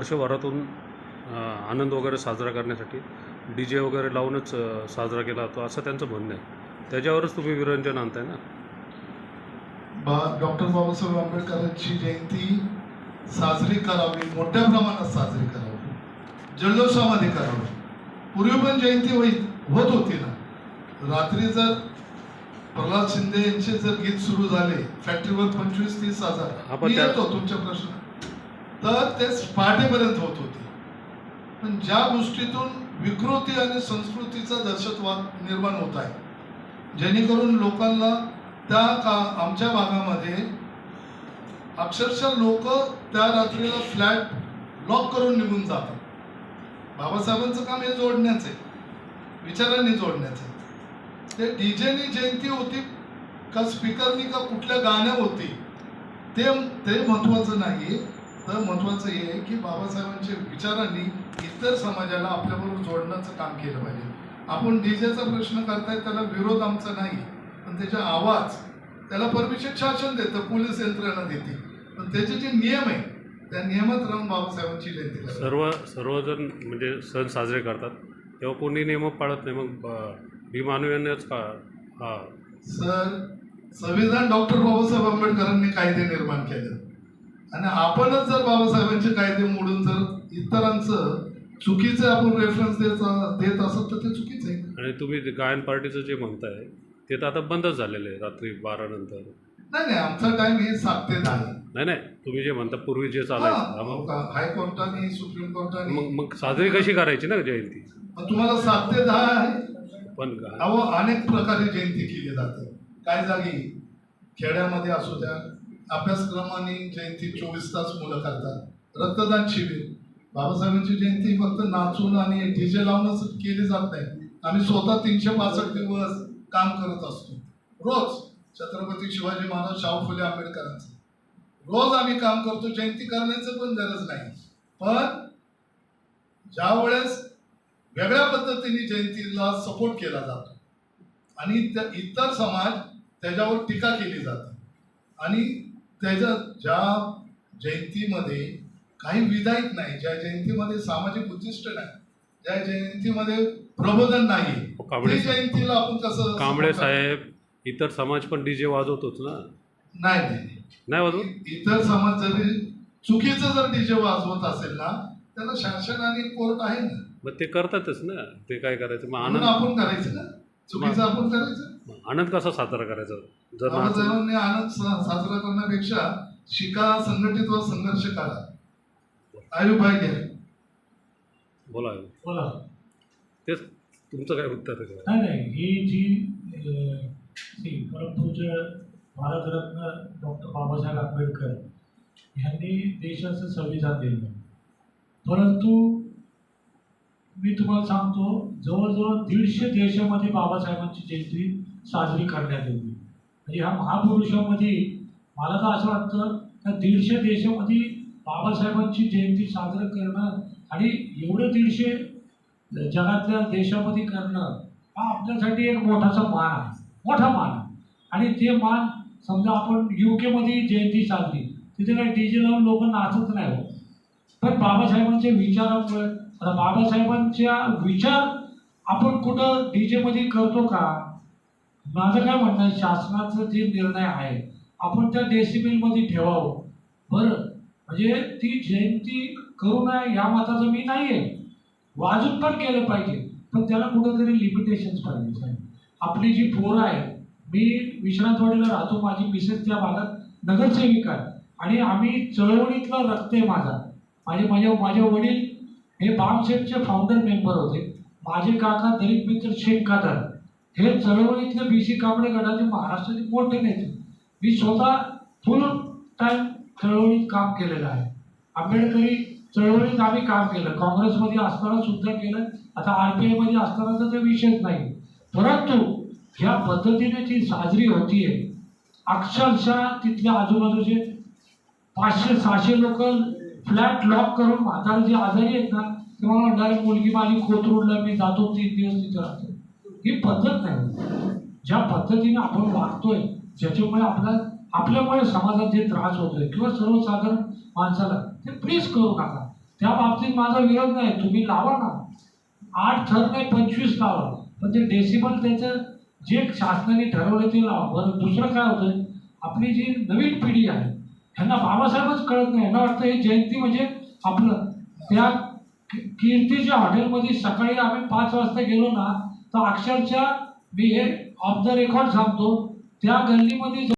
वर्षभरातून आनंद वगैरे साजरा करण्यासाठी डी जे वगैरे लावूनच साजरा केला जातो असं त्यांचं म्हणणं आहे. त्याच्यावरच तुम्ही विरंजन आणताय ना? बा डॉक्टर बाबासाहेब आंबेडकरांची जयंती साजरी करावी मोठ्या प्रमाणात साजरी करावी. जल्लोषामध्ये करावी. पूर्वी पण जयंती होई होत होती ना. रात्री जर प्रल्हाद शिंदे यांचे जर गीत सुरू झाले फॅक्टरीवर पंचवीस तीस हा, हजार येतो तुमच्या प्रश्न तर ते पहाटेपर्यंत होत होते. पण ज्या गोष्टीतून विकृती आणि संस्कृतीचा दहशतवाद निर्माण होत आहे जेणेकरून लोकांना त्या का आमच्या भागामध्ये अक्षरशः लोक त्या रात्रीला फ्लॅट लॉक करून निघून जातात. बाबासाहेबांचं काम हे जोडण्याचं आहे. विचारांनी जोडण्याचं आहे. ते डीजेनी जयंती होती का स्पीकरनी का कुठल्या गाण्या होती ते ते महत्वाचं नाही तर महत्वाचं हे आहे की बाबासाहेबांच्या विचारांनी इतर समाजाला आपल्याबरोबर जोडण्याचं काम केलं पाहिजे. आपण डीजेचा प्रश्न करताय त्याला विरोध आमचा नाही. पण त्याचा आवाज त्याला परमिशन शासन देतं पोलीस यंत्रणा देते. पण त्याचे जे नियम आहे त्या नियमात राहून बाबासाहेबांची जयंती सर्व सर्वजण म्हणजे सण साजरे करतात. तेव्हा कोणी नियम पाळत नाही मग अ, भीमानुयांनाच का हा. सर संविधान डॉक्टर बाबासाहेब आंबेडकरांनी कायदे निर्माण केले आणि आपणच जर बाबासाहेबांचे कायदे मोडून जर इतरांचं चुकीचं आपण रेफरन्स देत देत असत तर ते चुकीचं आहे. आणि तुम्ही ते गायन पार्टीचं जे म्हणताय ते तर आता बंदच झालेलं आहे रात्री बारा नंतर. नाही नाही आमचा टाइम हे सात ते दहा. आहे. नाही नाही तुम्ही जे म्हणता पूर्वी जे चालायचं हा, मग- का- हायकोर्टाने सुप्रीम कोर्टाने मग मग साजरी कशी करायची ना जयंती? तुम्हाला सात ते दहा आहे. पण गा- अहो अनेक प्रकारे जयंती केली जाते. काय जागी? खेड्यामध्ये असू द्या अभ्यासक्रमाने जयंती चोवीस तास मुलं करतात. रक्तदान शिबिर. बाबासाहेबांची जयंती फक्त नाचून आणि डीजे लावूनच केली जात नाही. आम्ही स्वतः तीनशे पासष्ट दिवस काम करत असतो. रोज छत्रपती शिवाजी महाराज शाहू फुले आंबेडकरांचं. रोज आम्ही काम करतो. जयंती करण्याचं पण गरज नाही. पण ज्या वेळेस वेगळ्या पद्धतीने जयंतीला सपोर्ट केला जातो आणि त्या इतर समाज त्याच्यावर टीका केली जाते. आणि त्याच्या ज्या जयंतीमध्ये काही विधायक नाही ज्या जयंतीमध्ये सामाजिक उद्दिष्ट नाही ज्या जयंतीमध्ये प्रबोधन नाही ती जयंतीला आपण कसं कांबळे साहेब इतर समाज पण डीजे वाजवतोच ना? नाही नाही नाही. वाजवत? इतर समाज जरी चुकीचं जर डीजे वाजवत असेल ना त्याला शासन आणि कोर्ट आहे ना. मग ते करतातच ना ते काय करायचं? मग आनंद. आपण करायचं ना. चुकीचं आपण करायचं. आनंद कसा साजरा करायचा? जर आनंद सा- साजरा करण्यापेक्षा शिका संघटित व संघर्ष करा. आयुभाई घ्या बोला बोला. तेच तुमचं काय उत्तर आहे? नाही नाही ही जी परमपूज्य भारतरत्न डॉक्टर बाबासाहेब आंबेडकर यांनी देशाचं संविधान दिलं. परंतु मी तुम्हाला सांगतो जवळजवळ दीडशे देशामध्ये बाबासाहेबांची जयंती साजरी करण्यात येते म्हणजे ह्या महापुरुषामध्ये मला तर असं वाटतं का दीडशे देशामध्ये बाबासाहेबांची जयंती साजरी करणं आणि एवढं दीडशे जगातल्या देशामध्ये करणं हा आपल्यासाठी एक मोठासा मान आहे. मोठा मान आहे. आणि ते मान समजा आपण यू केमध्ये जयंती साजरी तिथे काही डी जे लावून लोक नाचत नाही हो. पण बाबासाहेबांच्या विचारामुळे आता बाबासाहेबांच्या विचार आपण कुठं डी जेमध्ये करतो का? माझं काय म्हणणं आहे शासनाचा जे निर्णय आहे आपण त्या डेसिबलमध्ये ठेवावं. बरं म्हणजे ती जयंती करू नये या मताचं मी नाही आहे वाजून पण केलं पाहिजे पण त्याला कुठंतरी लिमिटेशन्स पाहिजे साहेब. आपली जी पोरं आहे मी विश्रांतवाडीला राहतो माझी मिसेस त्या भागात नगरसेविका आहे. आणि आम्ही चळवळीतला रक्त आहे माझा. माझे माझे माझे वडील हे बामसेटचे फाउंडर मेंबर होते. माझे काका दलित मित्र शेख कादर. हे चळवळीतले बी सी कापडे गटाचे महाराष्ट्राचे मोठे नेते. मी स्वतः फुल टाईम चळवळीत काम केलेलं आहे. आंबेडकरी चळवळीत आम्ही काम केलं. काँग्रेसमध्ये असताना सुद्धा केलं. आता आर पी आयमध्ये असताना तर ते विषयच नाही. परंतु ह्या पद्धतीने जी साजरी होतीये. अक्षरशः तिथल्या आजूबाजूचे पाचशे सहाशे लोक फ्लॅट लॉक करून म्हातारे जे आजारी आहेत ना ते मला म्हणणारे मुलगी माझी कोथरूडला मी जातो तीन दिवस तिथे राहतो. ही पद्धत नाही. ज्या पद्धतीने आपण वागतोय ज्याच्यामुळे आपला आपल्यामुळे समाजात जे त्रास होतोय किंवा सर्वसाधारण माणसाला ते प्लीज करू नका. त्या बाबतीत माझा विरोध नाही. तुम्ही लावा ना. आठ थर नाही पंचवीस लावा. पण ते डेसिबल त्याचं जे शासनाने ठरवलं ते लावा. बरं दुसरं काय होतं आपली जी नवीन पिढी आहे ह्यांना बाबासाहेबच कळत नाही. यांना वाटतं हे जयंती म्हणजे आपलं. त्या कीर्तीच्या हॉटेलमध्ये सकाळी आम्ही पाच वाजता गेलो ना तर अक्षरशः मी हे ऑफ द रेकॉर्ड सांगतो त्या गल्लीमध्ये